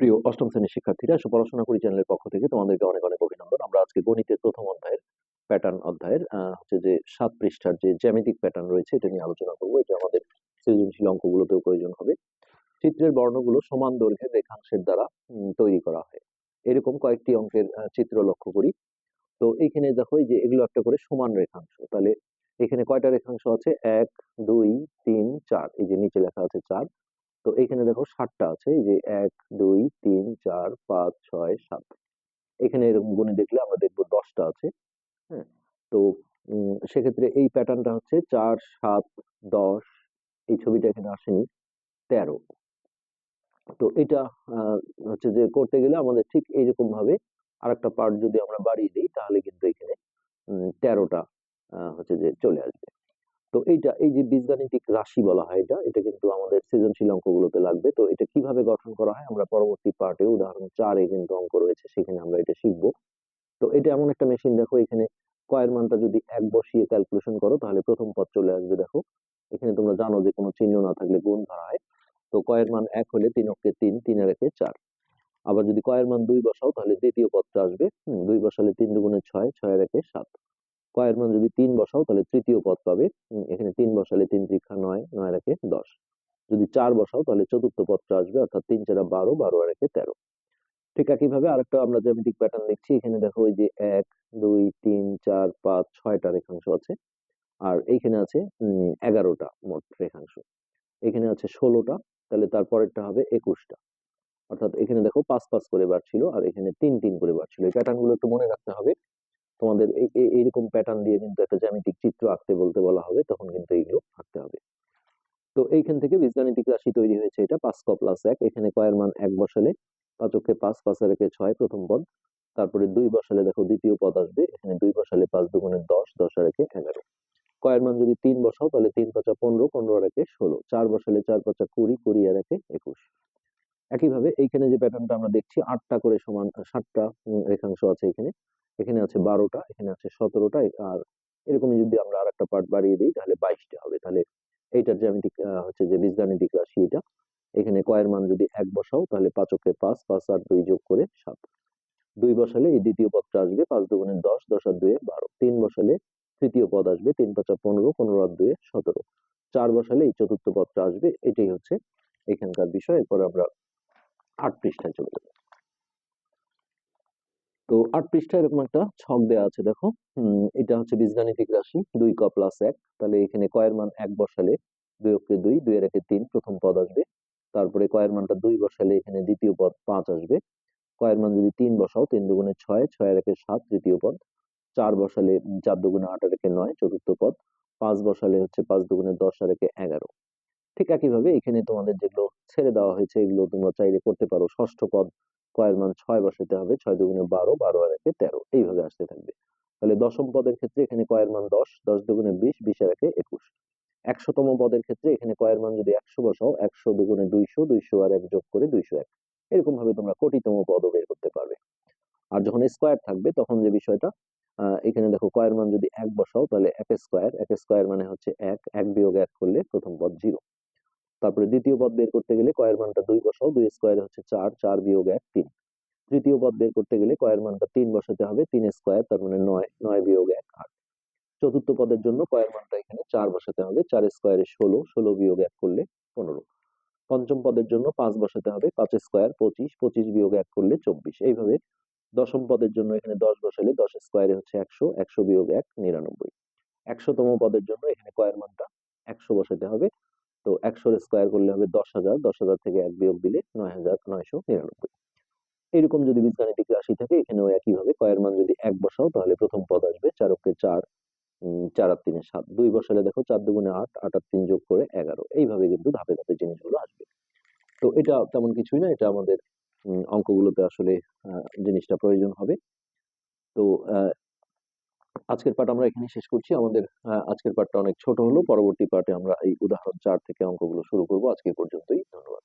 প্রিয় অষ্টম শ্রেণির শিক্ষার্থীরা, সুপড়াশোনা করি চ্যানেলের পক্ষ থেকে তোমাদেরকে অনেক অনেক অভিনন্দন। আমরা আজকে গণিতের প্রথম অধ্যায়ের প্যাটার্ন অধ্যায়ের হচ্ছে যে সাত পৃষ্ঠার যে জ্যামিতিক প্যাটার্ন রয়েছে, এটা নিয়ে আলোচনা করব। এটা আমাদের সৃজনশীল অঙ্কগুলোতেও প্রয়োজন হবে। চিত্রের বর্ণগুলো সমান দৈর্ঘ্যের রেখাংশের দ্বারা তৈরি করা হয়। এরকম কয়েকটি অঙ্কের চিত্র লক্ষ্য করি। তো এইখানে দেখো যে এগুলো একটা করে সমান রেখাংশ। তাহলে এখানে কয়টা রেখাংশ আছে? এক, দুই, তিন, চার। এই যে নিচে লেখা আছে চার। তো এখানে দেখো সাতটা আছে, এই যে এক, দুই, তিন, চার, পাঁচ, ছয়, সাত। এখানে এরকম গুণে দেখলে আমরা দেখব দশটা আছে হ্যাঁ? তো সেক্ষেত্রে এই প্যাটার্নটা হচ্ছে চার, সাত, দশ, এই ছবিটা এখানে আসেনি, তেরো। তো এটা হচ্ছে যে করতে গেলে আমাদের ঠিক এইরকম ভাবে আর একটা পার্ট যদি আমরা বাড়িয়ে দিই, তাহলে কিন্তু এখানে তেরোটা হচ্ছে যে চলে আসবে। তো এইটা, এই যে বীজগাণিতিক রাশি বলা হয় এটা এটা কিন্তু আমাদের সৃজনশীল অঙ্কগুলোতে লাগবে। তো এটা কীভাবে গঠন করা হয় আমরা পরবর্তী পার্টে উদাহরণ চারে কিন্তু অঙ্ক রয়েছে, সেখানে আমরা এটা শিখব। তো এটা এমন একটা মেশিন, দেখো এখানে কয়ের মানটা যদি এক বসিয়ে ক্যালকুলেশন করো, তাহলে প্রথম পদ চলে আসবে, দেখো। এখানে তোমরা জানো যে কোনো চিহ্ন না থাকলে গুণ ধরা হয়। তো কয়ের মান এক হলে তিন অক্ষে তিন তিনের একে চার। আবার যদি কয়ের মান দুই বসাও, তাহলে দ্বিতীয় পদটা আসবে দুই বসালে তিন দুগুণে ছয় ছয়ের একে সাত। কয়ের মান যদি তিন বসাও, তাহলে তৃতীয় পদ পাবে। এখানে তিন বসালে তিন ত্রিখা নয় নয় রেখে দশ। যদি চার বসাও, তাহলে চতুর্থ পদটা আসবে, অর্থাৎ তিন চারা বারো বারো আর একে তেরো। ঠিক একইভাবে আরেকটা আমরা জ্যামিতিক প্যাটার্ন দেখছি এখানে দেখো ওই যে এক, দুই, তিন, চার, পাঁচ, ছয়টা রেখাংশ আছে। আর এইখানে আছে এগারোটা মোট রেখাংশ। এখানে আছে ষোলোটা, তাহলে তারপরেরটা হবে একুশটা। অর্থাৎ এখানে দেখো পাঁচ পাঁচ করে বাড়ছিল, আর এখানে তিন তিন করে বাড়ছিল। এই প্যাটার্নগুলো একটু মনে রাখতে হবে। তোমাদের এই- এই- এইরকম প্যাটার্ন দিয়ে কিন্তু একটা জ্যামিতিক চিত্র আঁকতে বলতে বলা হবে, তখন কিন্তু এইগুলো আঁকতে হবে। তো এইখান থেকে বীজগাণিতিক রাশি তৈরি হয়েছে এটা পাঁচ ক প্লাস এক, এখানে কয়ের মান এক বসালে পাঁচকে পাঁচ পাঁচের একে ছয়, প্রথম পদ। তারপরে দুই বসালে দেখো দ্বিতীয় পদ আসবে, এখানে দুই বসালে পাঁচ দুগুণে দশ দশ আর একে এগারো। কয়ের মান যদি তিন বসাও, তাহলে তিন পাঁচা পনেরো পনেরো আর একে ষোলো। চার বসালে চার পাঁচা কুড়ি কুড়ি আর একে একুশ। একইভাবে এইখানে যে প্যাটার্নটা আমরা দেখছি, আটটা করে সমান সাতটা রেখাংশ আছে এখানে। এখানে আছে বারোটা, এখানে আছে সতেরোটা আর এরকমই যদি আমরা আর একটা পার্ট বাড়িয়ে দিই, তাহলে বাইশটা হবে। তাহলে এইটার জ্যামিতিক হচ্ছে যে বীজগাণিতিক রাশি এটা। এখানে কয়ের মান যদি এক বসাও, তাহলে পাঁচকে পাঁচ পাঁচ আর দুই যোগ করে সাত। দুই বসালে এই দ্বিতীয় পদটা আসবে পাঁচ দুগুণে দশ দশ আর দুয়ে বারো। তিন বসালে তৃতীয় পদ আসবে তিন পাঁচা পনেরো পনেরো আর দুয়ে সতেরো। চার বসালে এই চতুর্থ পদটা আসবে। এটাই হচ্ছে এখানকার বিষয়। এরপর আমরা আট পৃষ্ঠায় চলে যাব। তো আট পৃষ্ঠায় এরকম একটা ছক দেওয়া আছে, দেখো। এটা হচ্ছে বীজগাণিতিক রাশি, দুই ক প্লাস এক। তাহলে এখানে কয়ের মান এক বসালে দুই অক্ষে দুই দুই এর একে তিন, প্রথম পদ আসবে। তারপরে কয়ের মানটা দুই বসালে এখানে দ্বিতীয় পদ পাঁচ আসবে। কয়ের মান যদি তিন বসাও, তিন দুগুণে ছয় ছয় একে সাত, তৃতীয় পদ। চার বসালে চার দুগুণে আট একে নয়, চতুর্থ পদ। পাঁচ বসালে হচ্ছে পাঁচ দুগুণে দশ, আর একে এগারো। ঠিক একইভাবে এখানে তোমাদের যেগুলো ছেড়ে দেওয়া হয়েছে, এগুলো তোমরা চাইলে করতে পারো। ষষ্ঠ পদ কয়ের মান ছয় বসাতে হবে, ছয় দুগুণে বারো বারো আর একে তেরো। এইভাবে আসতে থাকবে। তাহলে দশম পদের ক্ষেত্রে এখানে কয়ের মান দশ দশ দুগুণে বিশ বিশ আর একে একুশ। একশোতম পদের ক্ষেত্রে এখানে কয়ের মান যদি একশো বসাও, একশো দুগুণে দুইশো দুইশো আর এক যোগ করে দুইশো এক। এরকম ভাবে তোমরা কোটিতম পদও বের করতে পারবে। আর যখন স্কোয়ার থাকবে, তখন যে বিষয়টা এখানে দেখো কয়ের মান যদি এক বসাও, তাহলে এক স্কোয়ার এক স্কোয়ার মানে হচ্ছে এক এক বিয়োগ এক করলে প্রথম পদ জিরো। তারপরে দ্বিতীয় পদ বের করতে গেলে কয়ের মানটা দুই বসাও, দুই স্কোয়ার হচ্ছে চার চার বিয়োগ এক, তিন। তৃতীয় পদ বের করতে গেলে কয়ের মানটা তিন বসাতে হবে, তিন স্কোয়ার, তার মানে নয় নয় বিয়োগ এক, আট। চতুর্থ পদের জন্য কয়ের মানটা এখানে চার বসাতে হবে, চার স্কোয়ারে ষোলো ষোলো বিয়োগ এক করলে পনেরো। পঞ্চম পদের জন্য পাঁচ বসাতে হবে, পাঁচ স্কোয়ার পঁচিশ পঁচিশ বিয়োগ এক করলে চব্বিশ। এইভাবে দশম পদের জন্য এখানে দশ বসালে দশ স্কোয়ারে হচ্ছে একশো একশো বিয়োগ এক, নিরানব্বই। একশোতম পদের জন্য এখানে কয়ের মানটা একশো বসাতে হবে তো একশোর স্কোয়ার করলে হবে দশ হাজার দশ হাজার থেকে এক বিয়োগ দিলে নয় হাজার, নয়শো নিরানব্বই। এরকম যদি বীজগাণিতিক রাশি থাকে, এখানেও একইভাবে কয়ের মান যদি এক বসাও, তাহলে প্রথম পদ আসবে চার অক্ষে চার চার আর তিনে সাত। দুই বসালে দেখো চার দুগুণে আট আট আর তিন যোগ করে এগারো। এইভাবে কিন্তু ধাপে ধাপে জিনিসগুলো আসবে। তো এটা তেমন কিছুই না, এটা আমাদের অঙ্কগুলোতে আসলে জিনিসটা প্রয়োজন হবে। তো আজকের পাঠ আমরা এখানে শেষ করছি। আমাদের আজকের পাঠটা অনেক ছোট হলো। পরবর্তী পাঠে আমরা এই উদাহরণ চার থেকে অঙ্কগুলো শুরু করব। আজকে পর্যন্তই। ধন্যবাদ।